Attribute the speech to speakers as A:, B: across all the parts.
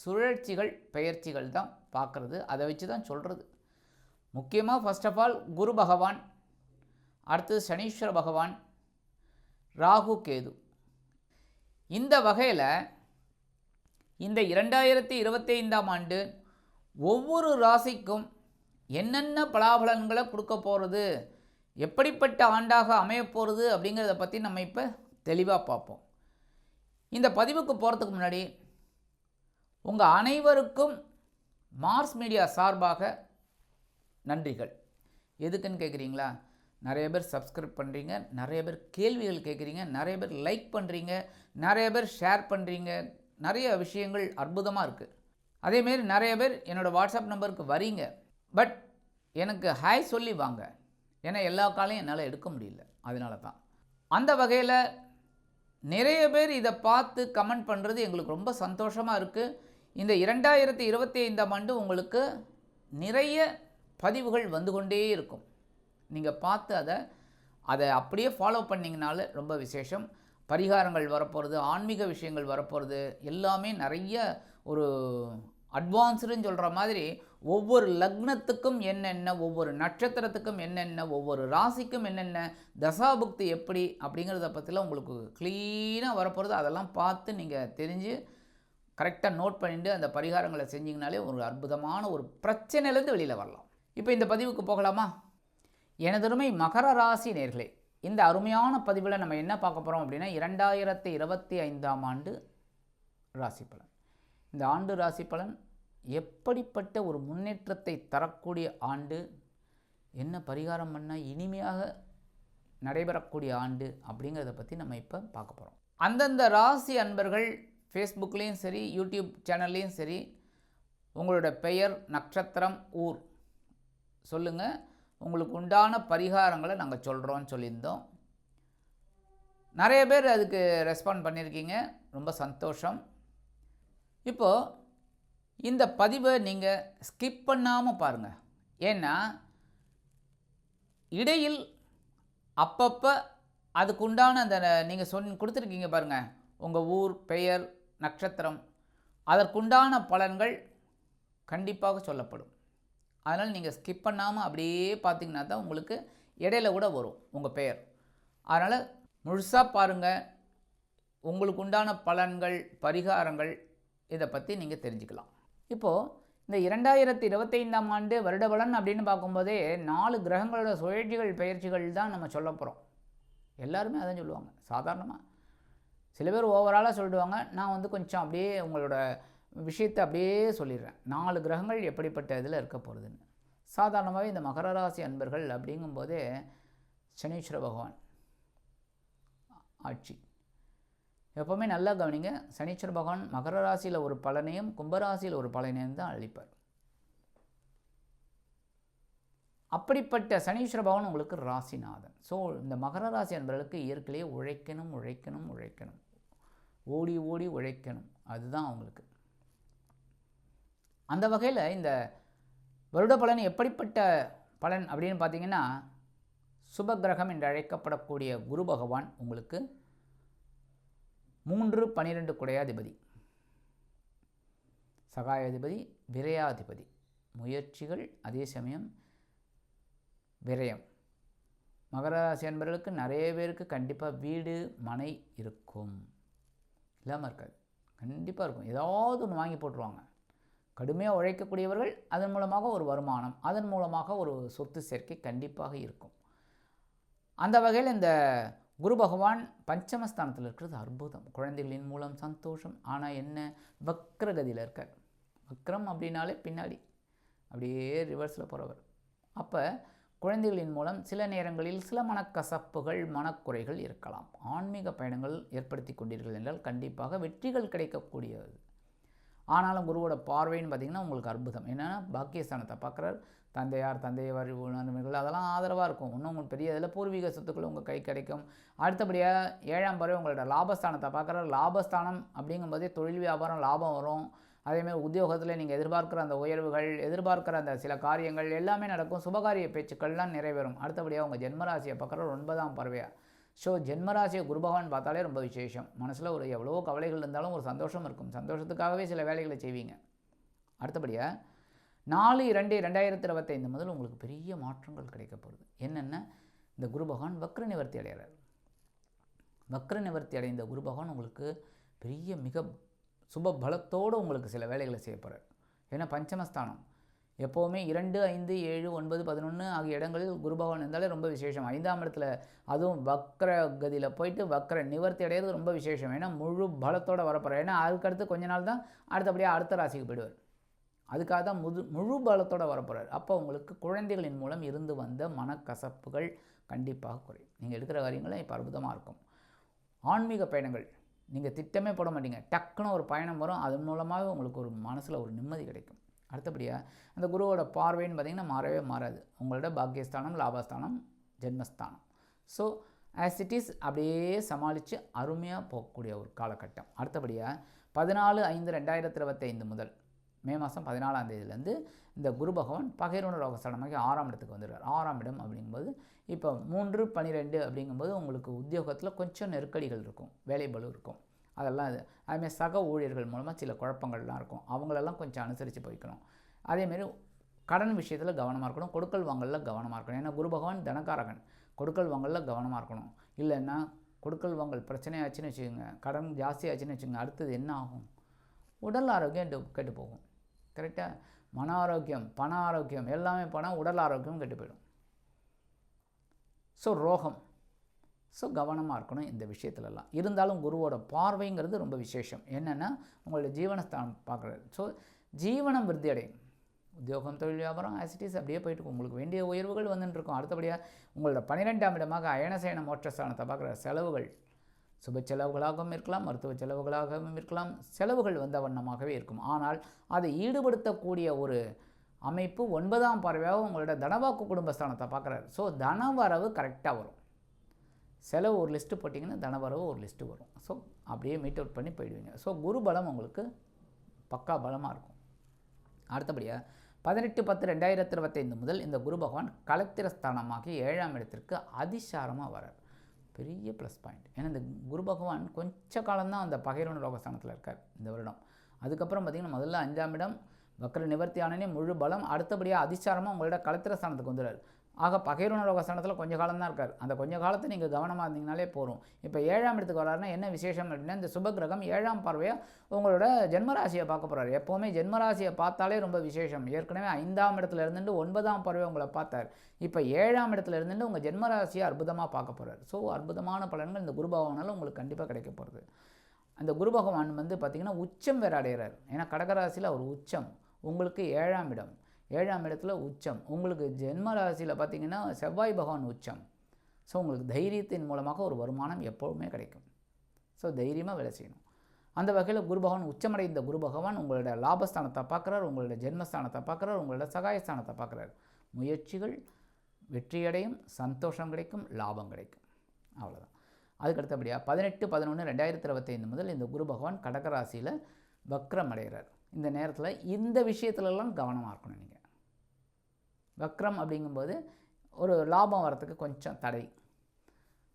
A: சுழற்சிகள் பெயர்ச்சிகள் தான் பார்க்குறது. அதை வச்சு தான் சொல்கிறது முக்கியமாக ஃபர்ஸ்ட் ஆஃப் ஆல் குரு பகவான் அடுத்தது சனீஸ்வர பகவான் ராகு கேது. இந்த வகையில் இந்த இரண்டாயிரத்தி இருபத்தி ஐந்தாம் ஆண்டு ஒவ்வொரு ராசிக்கும் என்னென்ன பலாபலன்களை கொடுக்க போகிறது எப்படிப்பட்ட ஆண்டாக அமையப்போகிறது அப்படிங்கிறத பற்றி நம்ம இப்போ தெளிவாக பார்ப்போம். இந்த பதிவுக்கு போகிறதுக்கு முன்னாடி உங்கள் அனைவருக்கும் மார்ஸ் மீடியா சார்பாக நன்றிகள். எதுக்குன்னு கேட்குறீங்களா நிறைய பேர் சப்ஸ்கிரைப் பண்ணுறீங்க நிறைய பேர் கேள்விகள் கேட்குறீங்க நிறைய பேர் லைக் பண்ணுறீங்க நிறைய பேர் ஷேர் பண்ணுறீங்க நிறைய விஷயங்கள் அற்புதமாக இருக்குது அதேமாரி நிறைய பேர் என்னோடய வாட்ஸ்அப் நம்பருக்கு வரீங்க பட் எனக்கு ஹாய் சொல்லி வாங்க. ஏன்னா எல்லா காலையும் என்னால் எடுக்க முடியல. அதனால தான். அந்த வகையில் நிறைய பேர் இதை பார்த்து கமெண்ட் பண்ணுறது எங்களுக்கு ரொம்ப சந்தோஷமாக இருக்குது இந்த இரண்டாயிரத்தி இருபத்தி ஐந்தாம் ஆண்டு உங்களுக்கு நிறைய பதிவுகள் வந்து கொண்டே இருக்கும். நீங்கள் பார்த்து அதை அதை அப்படியே ஃபாலோ பண்ணிங்கனால ரொம்ப விசேஷம். பரிகாரங்கள் வரப்போகிறது ஆன்மீக விஷயங்கள் வரப்போகிறது எல்லாமே நிறைய ஒரு அட்வான்ஸ்டுன்னு சொல்கிற மாதிரி ஒவ்வொரு லக்னத்துக்கும் என்னென்ன ஒவ்வொரு நட்சத்திரத்துக்கும் என்னென்ன ஒவ்வொரு ராசிக்கும் என்னென்ன தசாபுக்தி எப்படி அப்படிங்கிறத பற்றிலாம் உங்களுக்கு க்ளீனாக வரப்போகிறது அதெல்லாம் பார்த்து நீங்கள் தெரிஞ்சு கரெக்டாக நோட் பண்ணிட்டு அந்த பரிகாரங்களை செஞ்சிங்கனாலே ஒரு அற்புதமான ஒரு பிரச்சனையிலேருந்து வெளியில் வரலாம். இப்போ இந்த பதிவுக்கு போகலாமா? எனதருமை மகர ராசி நேர்களே இந்த அருமையான பதிவில் நம்ம என்ன பார்க்க போகிறோம் அப்படின்னா இரண்டாயிரத்தி இருபத்தி ஐந்தாம் ஆண்டு ராசி பலன். இந்த ஆண்டு ராசி பலன் எப்படிப்பட்ட ஒரு முன்னேற்றத்தை தரக்கூடிய ஆண்டு என்ன பரிகாரம் பண்ணால் இனிமையாக நடைபெறக்கூடிய ஆண்டு அப்படிங்கிறத பற்றி நம்ம இப்போ பார்க்க போகிறோம் அந்தந்த ராசி அன்பர்கள் ஃபேஸ்புக்லேயும் சரி யூடியூப் சேனல்லையும் சரி உங்களோட பெயர் நட்சத்திரம் ஊர் சொல்லுங்கள் உங்களுக்கு உண்டான பரிகாரங்களை நாங்கள் சொல்கிறோன்னு சொல்லியிருந்தோம். நிறைய பேர் அதுக்கு ரெஸ்பாண்ட் பண்ணியிருக்கீங்க. ரொம்ப சந்தோஷம். இப்போது இந்த பதிவை நீங்கள் ஸ்கிப் பண்ணாமல் பாருங்கள் ஏன்னா இடையில் அப்பப்போ அதுக்குண்டான அந்த நீங்கள் சொன் கொடுத்துருக்கீங்க பாருங்கள் உங்கள் ஊர் பெயர் நட்சத்திரம். அதற்குண்டான பலன்கள் கண்டிப்பாக சொல்லப்படும். அதனால் நீங்கள் ஸ்கிப் பண்ணாமல் அப்படியே பார்த்தீங்கன்னா தான் உங்களுக்கு இடையில கூட வரும் உங்கள் பெயர். அதனால் முழுசாக பாருங்கள் உங்களுக்கு உண்டான பலன்கள் பரிகாரங்கள் இதை பற்றி நீங்கள் தெரிஞ்சுக்கலாம். இப்போது இந்த இரண்டாயிரத்தி இருபத்தைந்தாம் ஆண்டு வருட பலன் அப்படின்னு பார்க்கும்போதே நாலு கிரகங்களோட சுழற்சிகள் பயிற்சிகள் தான் நம்ம சொல்ல போகிறோம் எல்லாருமே அதான் சொல்லுவாங்க. சாதாரணமாக சில பேர் ஓவராலாக சொல்லிடுவாங்க. நான் வந்து கொஞ்சம் அப்படியே உங்களோட விஷயத்தை அப்படியே சொல்லிடுறேன். நாலு கிரகங்கள் எப்படிப்பட்ட இதில் இருக்க போகிறதுன்னு சாதாரணமாகவே இந்த மகர ராசி அன்பர்கள் அப்படிங்கும்போதே சனீஸ்வர பகவான் ஆட்சி. எப்போவுமே நல்லா கவனிங்க. சனீஸ்வர பகவான் மகர ராசியில் ஒரு பலனையும் கும்பராசியில் ஒரு பலனையும் தான் அளிப்பார். அப்படிப்பட்ட சனீஸ்வர பகவான் உங்களுக்கு ராசிநாதன். ஸோ இந்த மகர ராசி அன்பர்களுக்கு இயற்கையிலேயே உழைக்கணும் உழைக்கணும் உழைக்கணும். ஓடி ஓடி உழைக்கணும். அதுதான் அவங்களுக்கு. அந்த வகையில் இந்த வருட பலன் எப்படிப்பட்ட பலன் அப்படின்னு பார்த்தீங்கன்னா சுபகிரகம் என்று அழைக்கப்படக்கூடிய குரு பகவான் உங்களுக்கு மூன்று பனிரெண்டு குடையாதிபதி சகாயாதிபதி விரையாதிபதி. முயற்சிகள் அதே சமயம் விரயம். மகர ராசி அன்பர்களுக்கு நிறைய பேருக்கு கண்டிப்பாக வீடு மனை இருக்கும். இல்லாமல் இருக்காது. கண்டிப்பாக இருக்கும். ஏதாவது ஒன்று வாங்கி போட்டுருவாங்க. கடுமையாக உழைக்கக்கூடியவர்கள் அதன் மூலமாக ஒரு வருமானம் அதன் மூலமாக ஒரு சொத்து சேர்க்கை கண்டிப்பாக இருக்கும். அந்த வகையில் இந்த குரு பகவான் பஞ்சமஸ்தானத்தில் இருக்கிறது அற்புதம். குழந்தைகளின் மூலம் சந்தோஷம். ஆனால் என்ன? வக்ரகதியில் இருக்கார். வக்ரம் அப்படின்னாலே பின்னாடி. அப்படியே ரிவர்ஸில் போகிறவர் அப்போ குழந்தைகளின் மூலம் சில நேரங்களில் சில மனக்கசப்புகள் மனக்குறைகள் இருக்கலாம். ஆன்மீக பயணங்கள் ஏற்படுத்தி கொண்டீர்கள் என்றால் கண்டிப்பாக வெற்றிகள் கிடைக்கக்கூடியது. ஆனாலும் குருவோட பார்வைன்னு பார்த்திங்கன்னா உங்களுக்கு அற்புதம். என்னென்னா பாக்கியஸ்தானத்தை பார்க்குறார். தந்தையார் தந்தையார் உணர்வுகள் அதெல்லாம் ஆதரவாக இருக்கும். இன்னும் உங்களுக்கு பெரிய இதில் பூர்வீக சொத்துக்கள் உங்கள் கை கிடைக்கும். அடுத்தபடியாக ஏழாம் பறவை உங்களோட லாபஸ்தானத்தை பார்க்குற லாபஸ்தானம் அப்படிங்கும்போதே தொழில் வியாபாரம் லாபம் வரும். அதேமாதிரி உத்தியோகத்தில் நீங்கள் எதிர்பார்க்குற அந்த உயர்வுகள் எதிர்பார்க்குற அந்த சில காரியங்கள் எல்லாமே நடக்கும். சுபகாரிய பேச்சுக்கள்லாம் நிறைவேறும். அடுத்தபடியாக உங்கள் ஜென்மராசியை பார்க்குற ஒன்பதாம் பறவையாக ஸோ ஜென்மராசியை குருபகவான் பார்த்தாலே ரொம்ப விசேஷம். மனசில் ஒரு எவ்வளோ கவலைகள் இருந்தாலும் ஒரு சந்தோஷம் இருக்கும். சந்தோஷத்துக்காகவே சில வேலைகளை செய்வீங்க. அடுத்தபடியாக நாலு இரண்டு ரெண்டாயிரத்தி இருபத்தைந்து முதல் உங்களுக்கு பெரிய மாற்றங்கள் கிடைக்க போகிறது என்னென்ன? இந்த குரு பகவான் வக்ர நிவர்த்தி அடைகிறார். வக்ர நிவர்த்தி அடைந்த குரு பகவான் உங்களுக்கு பெரிய மிக சுப பலத்தோடு உங்களுக்கு சில வேலைகளை செய்ய போகிறார் ஏன்னா பஞ்சமஸ்தானம். எப்போவுமே இரண்டு ஐந்து ஏழு ஒன்பது பதினொன்று ஆகிய இடங்களில் குரு பகவான் இருந்தாலே ரொம்ப விசேஷம். ஐந்தாம் இடத்துல அதுவும் வக்ர கதியில் போயிட்டு வக்ர நிவர்த்தி அடையிறது ரொம்ப விசேஷம். ஏன்னா முழு பலத்தோடு வரப்போகிறார் ஏன்னா அதுக்கடுத்து கொஞ்ச நாள் தான் அடுத்தபடியாக அடுத்த ராசிக்கு போயிடுவார். அதுக்காக தான் முது முழு பலத்தோடு வரப்போகிறார் அப்போ உங்களுக்கு குழந்தைகளின் மூலம் இருந்து வந்த மனக்கசப்புகள் கண்டிப்பாக குறையும். நீங்கள் எடுக்கிற காரியங்களும் இப்போ அற்புதமாக இருக்கும். ஆன்மீக பயணங்கள் நீங்கள் திட்டமே போட மாட்டீங்க. டக்குன்னு ஒரு பயணம் வரும். அதன் மூலமாக உங்களுக்கு ஒரு மனசில் ஒரு நிம்மதி கிடைக்கும். அடுத்தபடியாக அந்த குருவோட பார்வைன்னு பார்த்திங்கன்னா மாறவே மாறாது. உங்களோட பாக்கியஸ்தானம் லாபஸ்தானம் ஜென்மஸ்தானம். ஸோ ஆஸ் இட் இஸ் அப்படியே சமாளித்து அருமையாக போகக்கூடிய ஒரு காலகட்டம். அடுத்தபடியாக பதினாலு ஐந்து ரெண்டாயிரத்தி இருபத்தைந்து முதல் மே மாதம் பதினாலாம் தேதியிலேருந்து இந்த குரு பகவான் பகைரோன ரோகஸ்தானமாகி ஆறாம் இடத்துக்கு வந்துடுறார். ஆறாம் இடம் அப்படிங்கும்போது இப்போ மூன்று பன்னிரெண்டு அப்படிங்கும்போது உங்களுக்கு உத்தியோகத்தில் கொஞ்சம் நெருக்கடிகள் இருக்கும் வேலைபளு இருக்கும். அதெல்லாம் இது அதுமாதிரி சக ஊழியர்கள் மூலமாக சில குழப்பங்கள்லாம் இருக்கும். அவங்களெல்லாம் கொஞ்சம் அனுசரித்து போய்க்கணும். அதேமாரி கடன் விஷயத்தில் கவனமாக இருக்கணும் கொடுக்கல் வாங்கலில் கவனமாக இருக்கணும். ஏன்னா குரு பகவான் தனக்காரகன் கொடுக்கல் வாங்கலில் கவனமாக இருக்கணும். இல்லைன்னா கொடுக்கல் வாங்கல் பிரச்சனையாச்சுன்னு வச்சுக்கோங்க கடன் ஜாஸ்தியாச்சுன்னு வச்சுக்கோங்க அடுத்தது என்ன ஆகும்? உடல் ஆரோக்கியம் கெட்டு போகும். கரெக்டாக மன ஆரோக்கியம் பண ஆரோக்கியம் எல்லாமே பணம் உடல் ஆரோக்கியம் கெட்டு போயிடும். ஸோ ரோகம். ஸோ கவனமாக இருக்கணும் இந்த விஷயத்துலலாம். இருந்தாலும் குருவோட பார்வைங்கிறது ரொம்ப விசேஷம். என்னென்னா உங்களோட ஜீவனஸ்தானம் பார்க்குறது. ஸோ ஜீவனம் விருத்தி அடையும். உத்தியோகம் தொழில் வியாபாரம் ஆசிட்டிஸ் அப்படியே போயிட்டு உங்களுக்கு வேண்டிய உயர்வுகள் வந்துட்டுருக்கும். அடுத்தபடியாக உங்களோட பன்னிரெண்டாம் இடமாக அயனசேன மோட்சஸ்தானத்தை பார்க்குற செலவுகள். சுப செலவுகளாகவும் இருக்கலாம் மருத்துவ செலவுகளாகவும் இருக்கலாம் செலவுகள் வந்த வண்ணமாகவே இருக்கும். ஆனால் அதை ஈடுபடுத்தக்கூடிய ஒரு அமைப்பு ஒன்பதாம் பார்வையாக உங்களோட தனவாக்கு குடும்பஸ்தானத்தை பார்க்குறாரு. ஸோ தனவரவு கரெக்டாக வரும். செலவு ஒரு லிஸ்ட்டு போட்டிங்கன்னா தனவரவு ஒரு லிஸ்ட்டு வரும். ஸோ அப்படியே மீட் அவுட் பண்ணி போயிடுவீங்க. ஸோ குரு பலம் உங்களுக்கு பக்கா பலமாக இருக்கும். அடுத்தபடியாக பதினெட்டு பத்து ரெண்டாயிரத்தி இருபத்தைந்து முதல் இந்த குரு பகவான் கலத்திரஸ்தானமாகி ஏழாம் இடத்திற்கு அதிசாரமாக வரார் பெரிய ப்ளஸ் பாயிண்ட் ஏன்னா இந்த குரு பகவான் கொஞ்ச காலம்தான் அந்த பகைரோன லோகஸ்தானத்தில் இருக்கார் இந்த வருடம். அதுக்கப்புறம் பார்த்திங்கன்னா முதல்ல அஞ்சாம் இடம் வக்கர நிவர்த்தி ஆனனே முழு பலம் அடுத்தபடியாக அதிசாரமாக உங்களோட கலத்திர ஸ்தானத்துக்கு வந்துடுறார். ஆக பகைரோன வசனத்தில் கொஞ்சம் காலம் தான் இருக்கார். அந்த கொஞ்சம் காலத்தை நீங்கள் கவனமாக இருந்தீங்கனாலே போகும் இப்போ ஏழாம் இடத்துக்கு வராருன்னா என்ன விசேஷம் அப்படின்னா இந்த சுபகிரகம் ஏழாம் பார்வையாக உங்களோட ஜென்மராசியை பார்க்க போகிறார் எப்போவுமே ஜென்மராசியை பார்த்தாலே ரொம்ப விசேஷம். ஏற்கனவே ஐந்தாம் இடத்துல இருந்துட்டு ஒன்பதாம் பார்வை உங்களை பார்த்தார். இப்போ ஏழாம் இடத்துல இருந்துட்டு உங்கள் ஜென்மராசியை அற்புதமாக பார்க்க போகிறார் ஸோ அற்புதமான பலன்கள் இந்த குரு உங்களுக்கு கண்டிப்பாக கிடைக்க போகிறது அந்த குரு பகவான் வந்து பார்த்திங்கன்னா உச்சம் வேறு அடைகிறார் ஏன்னா கடகராசியில் அவர் உச்சம். உங்களுக்கு ஏழாம் இடம். ஏழாம் இடத்துல உச்சம். உங்களுக்கு ஜென்ம ராசியில் பார்த்திங்கன்னா செவ்வாய் பகவான் உச்சம். ஸோ உங்களுக்கு தைரியத்தின் மூலமாக ஒரு வருமானம் எப்போவுமே கிடைக்கும். ஸோ தைரியமாக வேலை செய்யணும். அந்த வகையில் குரு பகவான் உச்சமடைந்த குரு பகவான் உங்களோட லாபஸ்தானத்தை பார்க்குறார் உங்களோட ஜென்மஸ்தானத்தை பார்க்குறார் உங்களோட சகாயஸ்தானத்தை பார்க்குறார். முயற்சிகள் வெற்றியடையும் சந்தோஷம் கிடைக்கும் லாபம் கிடைக்கும். அவ்வளோதான் அதுக்கடுத்தபடியாக பதினெட்டு பதினொன்று ரெண்டாயிரத்தி இருபத்தைந்து முதல் இந்த குரு பகவான் கடகராசியில் வக்ரம் அடைகிறார். இந்த நேரத்தில் இந்த விஷயத்துலலாம் கவனமாக இருக்கணும் நீங்கள் வக்ரம் அப்படிங்கும்போது ஒரு லாபம் வரத்துக்கு கொஞ்சம் தடை.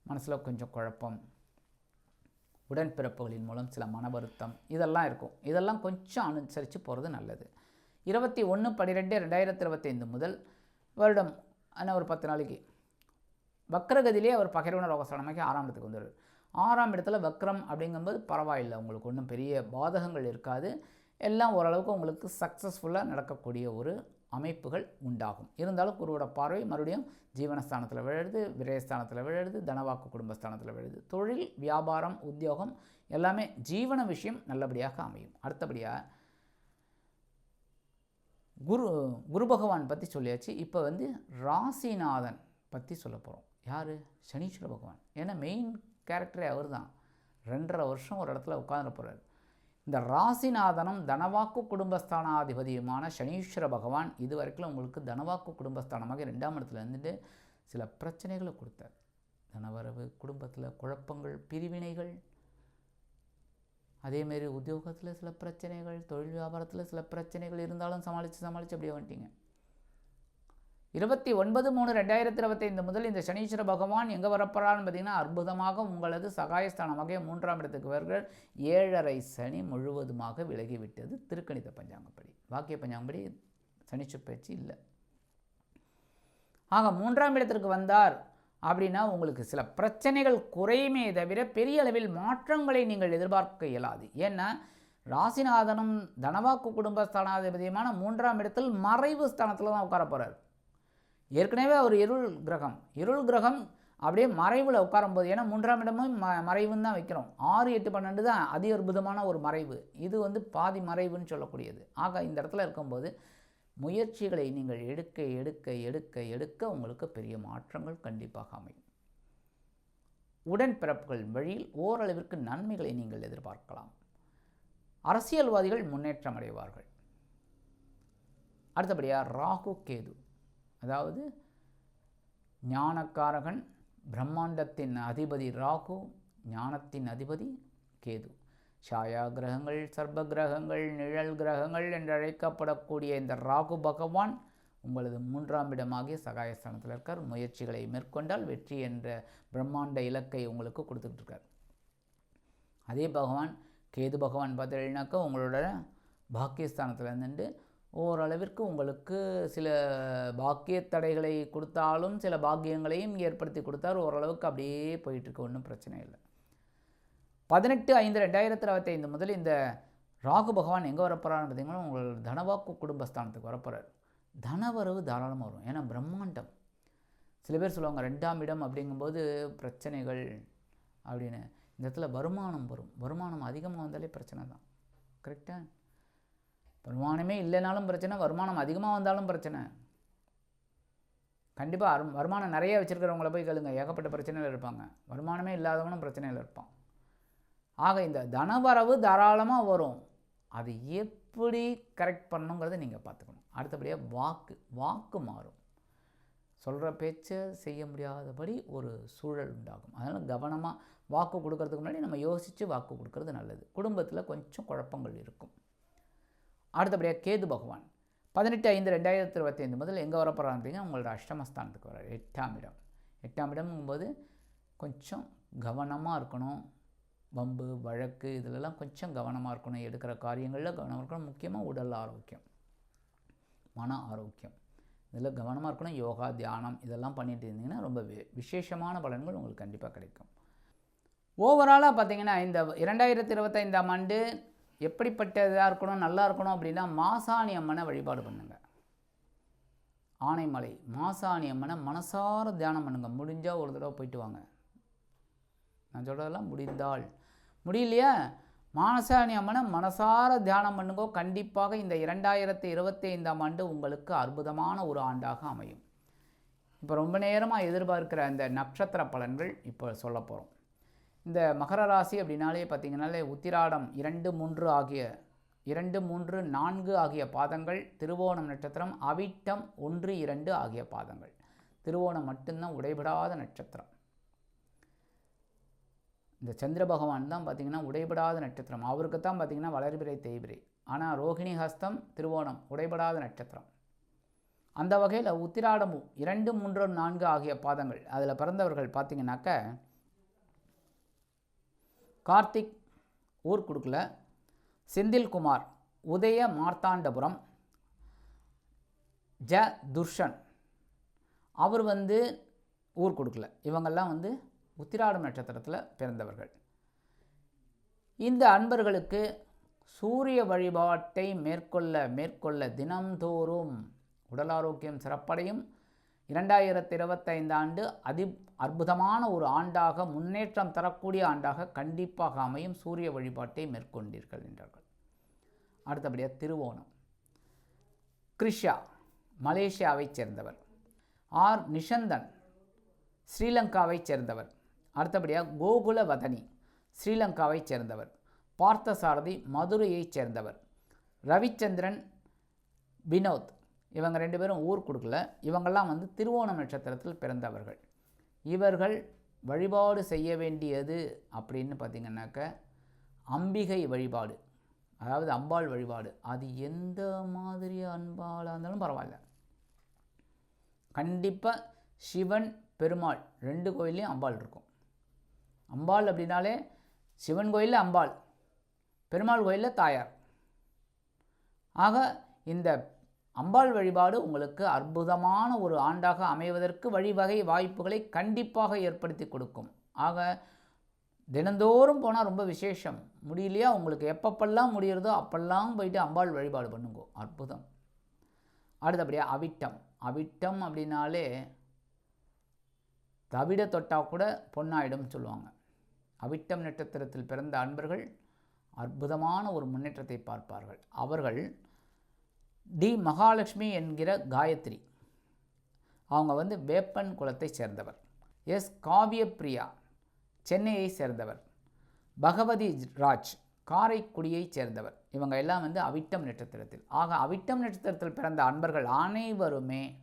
A: மனசில் கொஞ்சம் குழப்பம். உடன்பிறப்புகளின் மூலம் சில மன வருத்தம். இதெல்லாம் இருக்கும். இதெல்லாம் கொஞ்சம் அனுசரித்து போகிறது நல்லது. இருபத்தி ஒன்று பன்னிரெண்டு ரெண்டாயிரத்தி இருபத்தைந்து முதல் வருடம் ஆனால் ஒரு பத்து நாளைக்கு வக்ரகதியிலே அவர் பகிர்வன ரோகஸ்தானமாக்கி ஆறாம் இடத்துக்கு வந்துடுவார் ஆறாம் இடத்துல வக்ரம் அப்படிங்கும்போது பரவாயில்லை. உங்களுக்கு ஒன்றும் பெரிய பாதகங்கள் இருக்காது. எல்லாம் ஓரளவுக்கு உங்களுக்கு சக்ஸஸ்ஃபுல்லாக நடக்கக்கூடிய ஒரு அமைப்புகள் உண்டாகும். இருந்தாலும் குருவோட பார்வை மறுபடியும் ஜீவனஸ்தானத்தில் விழுது விரயஸ்தானத்தில் விழுது தனவாக்கு குடும்பஸ்தானத்தில் விழுது. தொழில் வியாபாரம் உத்தியோகம் எல்லாமே ஜீவன விஷயம் நல்லபடியாக அமையும். அடுத்தபடியாக குரு குரு பகவான் பற்றி சொல்லியாச்சு. இப்போ வந்து ராசிநாதன் பற்றி சொல்ல போகிறோம் யார்? சனீஸ்வர பகவான். ஏன்னா மெயின் கேரக்டரே அவர் தான் ரெண்டரை வருஷம் ஒரு இடத்துல உட்காந்துட போகிறார் இந்த ராசிநாதனும் தனவாக்கு குடும்பஸ்தானாதிபதியுமான சனீஸ்வர பகவான் இது வரைக்கும் உங்களுக்கு தனவாக்கு குடும்பஸ்தானமாக ரெண்டாம் இடத்துல இருந்துட்டு சில பிரச்சனைகளை கொடுத்தார். தனவரவு குடும்பத்தில் குழப்பங்கள் பிரிவினைகள் அதேமாரி உத்தியோகத்தில் சில பிரச்சனைகள் தொழில் வியாபாரத்தில் சில பிரச்சனைகள் இருந்தாலும் சமாளித்து சமாளித்து அப்படியே வந்துட்டீங்க. இருபத்தி ஒன்பது மூணு ரெண்டாயிரத்தி இருபத்தைந்து முதல் இந்த சனீஸ்வர பகவான் எங்கே வரப்போறான்னு பார்த்தீங்கன்னா அற்புதமாக உங்களது சகாயஸ்தானமாக மூன்றாம் இடத்துக்கு வருகிற ஏழரை சனி முழுவதுமாக விலகிவிட்டது திருக்கணித பஞ்சாங்கப்படி. வாக்கிய பஞ்சாங்கப்படி சனிச்ச பேச்சு இல்லை. ஆக மூன்றாம் இடத்திற்கு வந்தார் அப்படின்னா உங்களுக்கு சில பிரச்சனைகள் குறையுமே தவிர பெரிய அளவில் மாற்றங்களை நீங்கள் எதிர்பார்க்க இயலாது. ஏன்னா ராசிநாதனும் தனவாக்கு குடும்ப ஸ்தானாதிபதியுமான மூன்றாம் இடத்தில் மறைவு ஸ்தானத்தில் தான் உட்கார போகிறார் ஏற்கனவே அவர் இருள் கிரகம். இருள் கிரகம் அப்படியே மறைவில் உட்காரும்போது ஏன்னா மூன்றாம் இடமும் ம மறைவுன்னு தான் வைக்கிறோம். ஆறு எட்டு பன்னெண்டு தான் அதி அற்புதமான ஒரு மறைவு. இது வந்து பாதி மறைவுன்னு சொல்லக்கூடியது. ஆக இந்த இடத்துல இருக்கும்போது முயற்சிகளை நீங்கள் எடுக்க எடுக்க எடுக்க எடுக்க உங்களுக்கு பெரிய மாற்றங்கள் கண்டிப்பாக அமையும். உடன்பிறப்புகள் வழியில் ஓரளவிற்கு நன்மைகளை நீங்கள் எதிர்பார்க்கலாம். அரசியல்வாதிகள் முன்னேற்றம் அடைவார்கள். அடுத்தபடியாக ராகு கேது. அதாவது ஞானக்காரகன் பிரம்மாண்டத்தின் அதிபதி ராகு ஞானத்தின் அதிபதி கேது. சாயா கிரகங்கள் சர்ப கிரகங்கள் நிழல் கிரகங்கள் என்று அழைக்கப்படக்கூடிய இந்த ராகு பகவான் உங்களது மூன்றாம் இடமாகிய சகாயஸ்தானத்தில் இருக்கார். முயற்சிகளை மேற்கொண்டால் வெற்றி என்ற பிரம்மாண்ட இலக்கை உங்களுக்கு கொடுத்துக்கிட்டு இருக்கார். அதே பகவான் கேது பகவான் பார்த்தீங்கன்னாக்கா உங்களோட பாக்கியஸ்தானத்தில் இருந்துட்டு ஓரளவிற்கு உங்களுக்கு சில பாக்கிய தடைகளை கொடுத்தாலும் சில பாக்கியங்களையும் ஏற்படுத்தி கொடுத்தார். ஓரளவுக்கு அப்படியே போயிட்டுருக்கு. ஒன்றும் பிரச்சனை இல்லை. பதினெட்டு ஐந்து ரெண்டாயிரத்தி இருபத்தைந்து முதல் இந்த ராகு பகவான் எங்கே வரப்போகிறான்னு பார்த்தீங்கன்னா உங்கள் தனவாக்கு குடும்பஸ்தானத்துக்கு வரப்போகிறார் தனவரவு தாராளமாக வரும். ஏன்னா பிரம்மாண்டம். சில பேர் சொல்லுவாங்க ரெண்டாம் இடம் அப்படிங்கும்போது பிரச்சனைகள் அப்படின்னு. இந்த இடத்துல வருமானம் வரும். வருமானம் அதிகமாக வந்தாலே பிரச்சனை தான். கரெக்டாக வருமானமே இல்லைனாலும் பிரச்சனை வருமானம் அதிகமாக வந்தாலும் பிரச்சனை. கண்டிப்பாக வருமானம் நிறைய வச்சுருக்கிறவங்கள போய் கேளுங்க. ஏகப்பட்ட பிரச்சனையில் இருப்பாங்க. வருமானமே இல்லாதவனும் பிரச்சனையில் இருப்பான். ஆக இந்த தனவரவு தாராளமாக வரும். அது எப்படி கரெக்ட் பண்ணுங்கிறத நீங்கள் பார்த்துக்கணும். அடுத்தபடியாக வாக்கு வாக்கு மாறும். சொல்கிற பேச்சை செய்ய முடியாதபடி ஒரு சூழல் உண்டாகும். அதனால் கவனமாக வாக்கு கொடுக்கறதுக்கு முன்னாடி நம்ம யோசித்து வாக்கு கொடுக்கறது நல்லது. குடும்பத்தில் கொஞ்சம் குழப்பங்கள் இருக்கும். அடுத்தபடியாக கேது பகவான். பதினெட்டு ஐந்து ரெண்டாயிரத்தி இருபத்தைந்து முதல் எங்கே வர போகிறாங்க உங்களோட அஷ்டமஸ்தானத்துக்கு வர எட்டாம் இடம். எட்டாம் இடம்ங்கும்போது கொஞ்சம் கவனமாக இருக்கணும். வம்பு வழக்கு இதிலெல்லாம் கொஞ்சம் கவனமாக இருக்கணும். எடுக்கிற காரியங்களில் கவனமாக இருக்கணும். முக்கியமாக உடல் ஆரோக்கியம். மன ஆரோக்கியம். இதில் கவனமாக இருக்கணும். யோகா தியானம் இதெல்லாம் பண்ணிட்டு இருந்தீங்கன்னா ரொம்ப விசேஷமான பலன்கள் உங்களுக்கு கண்டிப்பாக கிடைக்கும். ஓவராலாக பார்த்தீங்கன்னா இந்த இரண்டாயிரத்தி இருபத்தைந்தாம் ஆண்டு எப்படிப்பட்ட இதாக இருக்கணும் நல்லா இருக்கணும் அப்படின்னா மாசாணி அம்மனை வழிபாடு பண்ணுங்கள் ஆனைமலை மாசாணி அம்மனை மனசார தியானம் பண்ணுங்க. முடிஞ்சால் ஒரு தடவை போயிட்டு வாங்க. நான் சொல்கிறதெல்லாம் முடிந்தால். முடியலையா? மானசாணி அம்மனை மனசார தியானம் பண்ணுங்கோ. கண்டிப்பாக இந்த இரண்டாயிரத்தி இருபத்தி ஐந்தாம் ஆண்டு உங்களுக்கு அற்புதமான ஒரு ஆண்டாக அமையும். இப்போ ரொம்ப நேரமாக எதிர்பார்க்கிற அந்த நட்சத்திர பலன்கள் இப்போ சொல்ல போகிறோம் இந்த மகர ராசி அப்படின்னாலே பார்த்திங்கனாலே உத்திராடம் இரண்டு மூன்று ஆகிய இரண்டு மூன்று நான்கு ஆகிய பாதங்கள் திருவோணம் நட்சத்திரம் அவிட்டம் ஒன்று இரண்டு ஆகிய பாதங்கள். திருவோணம் மட்டும்தான் உடைபடாத நட்சத்திரம். இந்த சந்திர பகவான் தான் பார்த்தீங்கன்னா உடைபடாத நட்சத்திரம். அவருக்கு தான் பார்த்தீங்கன்னா வளர்பிறை தேய்பிரை ஆனால் ரோகிணி ஹஸ்தம் திருவோணம் உடைபடாத நட்சத்திரம். அந்த வகையில் உத்திராடமும் இரண்டு மூன்று நான்கு ஆகிய பாதங்கள் அதில் பிறந்தவர்கள் பார்த்தீங்கன்னாக்க கார்த்திக் ஊர் கொடுக்கல. செந்தில்குமார் உதய மார்த்தாண்டபுரம் ஜ. துர்ஷன். அவர் வந்து ஊர் கொடுக்கல. இவங்கெல்லாம் வந்து உத்திராடம் நட்சத்திரத்தில் பிறந்தவர்கள். இந்த அன்பர்களுக்கு சூரிய வழிபாட்டை மேற்கொள்ள மேற்கொள்ள தினம்தோறும் உடல் ஆரோக்கியம் சிறப்படையும். இரண்டாயிரத்தி இருபத்தைந்து ஆண்டு அதி அற்புதமான ஒரு ஆண்டாக முன்னேற்றம் தரக்கூடிய ஆண்டாக கண்டிப்பாக அமையும் சூரிய வழிபாட்டை மேற்கொண்டீர்கள் என்றார்கள். அடுத்தபடியாக திருவோணம். கிருஷா மலேசியாவைச் சேர்ந்தவர். ஆர். நிஷந்தன் ஸ்ரீலங்காவைச் சேர்ந்தவர். அடுத்தபடியாக கோகுல வதனி ஸ்ரீலங்காவைச் சேர்ந்தவர். பார்த்தசாரதி மதுரையைச் சேர்ந்தவர். ரவிச்சந்திரன் வினோத் இவங்க ரெண்டு பேரும் ஊர் கொடுக்கல. இவங்கெல்லாம் வந்து திருவோணம் நட்சத்திரத்தில் பிறந்தவர்கள். இவர்கள் வழிபாடு செய்ய வேண்டியது அப்படின்னு பார்த்திங்கன்னாக்க அம்பிகை வழிபாடு. அதாவது அம்பாள் வழிபாடு. அது எந்த மாதிரி அன்பாளாக இருந்தாலும் பரவாயில்ல. கண்டிப்பாக சிவன் பெருமாள் ரெண்டு கோயில்லையும் அம்பாள் இருக்கும். அம்பாள் அப்படின்னாலே சிவன் கோயிலில் அம்பாள் பெருமாள் கோயிலில் தாயார். ஆக இந்த அம்பாள் வழிபாடு உங்களுக்கு அற்புதமான ஒரு ஆண்டாக அமைவதற்கு வழிவகை வாய்ப்புகளை கண்டிப்பாக ஏற்படுத்தி கொடுக்கும். ஆக தினந்தோறும் போனால் ரொம்ப விசேஷம். முடியலையா? உங்களுக்கு எப்பப்பெல்லாம் முடிகிறதோ அப்பெல்லாம் போயிட்டு அம்பாள் வழிபாடு பண்ணுங்க. அற்புதம். அடுத்தபடியாக அவிட்டம். அவிட்டம் அப்படின்னாலே தவிட தொட்டால் கூட பொன்னாயிடும்னு சொல்லுவாங்க. அவிட்டம் நட்சத்திரத்தில் பிறந்த அன்பர்கள் அற்புதமான ஒரு முன்னேற்றத்தை பார்ப்பார்கள். அவர்கள் டி மகாலட்சுமி என்கிற காயத்ரி. அவங்க வந்து வேப்பன் குலத்தை சேர்ந்தவர். எஸ். காவியப்பிரியா சென்னையை சேர்ந்தவர். பகவதி ராஜ் காரைக்குடியைச் சேர்ந்தவர். இவங்க எல்லாம் வந்து அவிட்டம் நட்சத்திரத்தில். ஆக அவிட்டம் நட்சத்திரத்தில் பிறந்த அன்பர்கள் அனைவருமே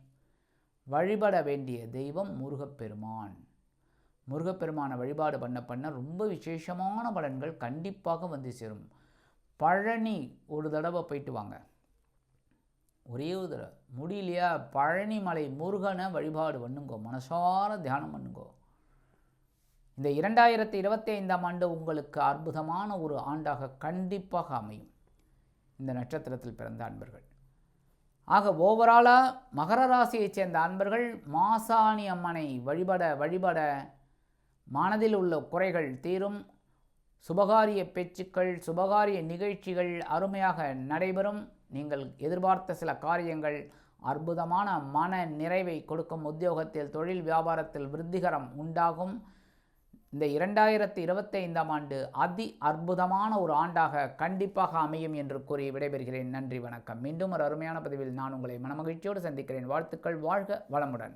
A: வழிபட வேண்டிய தெய்வம் முருகப்பெருமான். முருகப்பெருமானை வழிபாடு பண்ண பண்ண ரொம்ப விசேஷமான பலன்கள் கண்டிப்பாக வந்து சேரும். பழனி ஒரு தடவை போயிட்டு வாங்க. ஒரே ஒரு தடவை. முடியலையா? பழனிமலை முருகனை வழிபாடு பண்ணுங்கோ. மனசார தியானம் பண்ணுங்கோ. இந்த இரண்டாயிரத்தி இருபத்தி ஐந்தாம் ஆண்டு உங்களுக்கு அற்புதமான ஒரு ஆண்டாக கண்டிப்பாக அமையும். இந்த நட்சத்திரத்தில் பிறந்த அன்பர்கள். ஆக ஓவராலாக மகர ராசியைச் சேர்ந்த அன்பர்கள் மாசாணி அம்மனை வழிபட வழிபட மனதில் உள்ள குறைகள் தீரும். சுபகாரிய பேச்சுக்கள் சுபகாரிய நிகழ்ச்சிகள் அருமையாக நடைபெறும். நீங்கள் எதிர்பார்த்த சில காரியங்கள் அற்புதமான மன நிறைவை கொடுக்கும். உத்தியோகத்தில் தொழில் வியாபாரத்தில் விருத்திகரம் உண்டாகும். இந்த இரண்டாயிரத்தி இருபத்தைந்தாம் ஆண்டு அதி அற்புதமான ஒரு ஆண்டாக கண்டிப்பாக அமையும் என்று கூறி விடைபெறுகிறேன். நன்றி வணக்கம். மீண்டும் ஒரு அருமையான பதிவில் நான் உங்களை மனமகிழ்ச்சியோடு சந்திக்கிறேன். வாழ்த்துக்கள் வாழ்க வளமுடன்.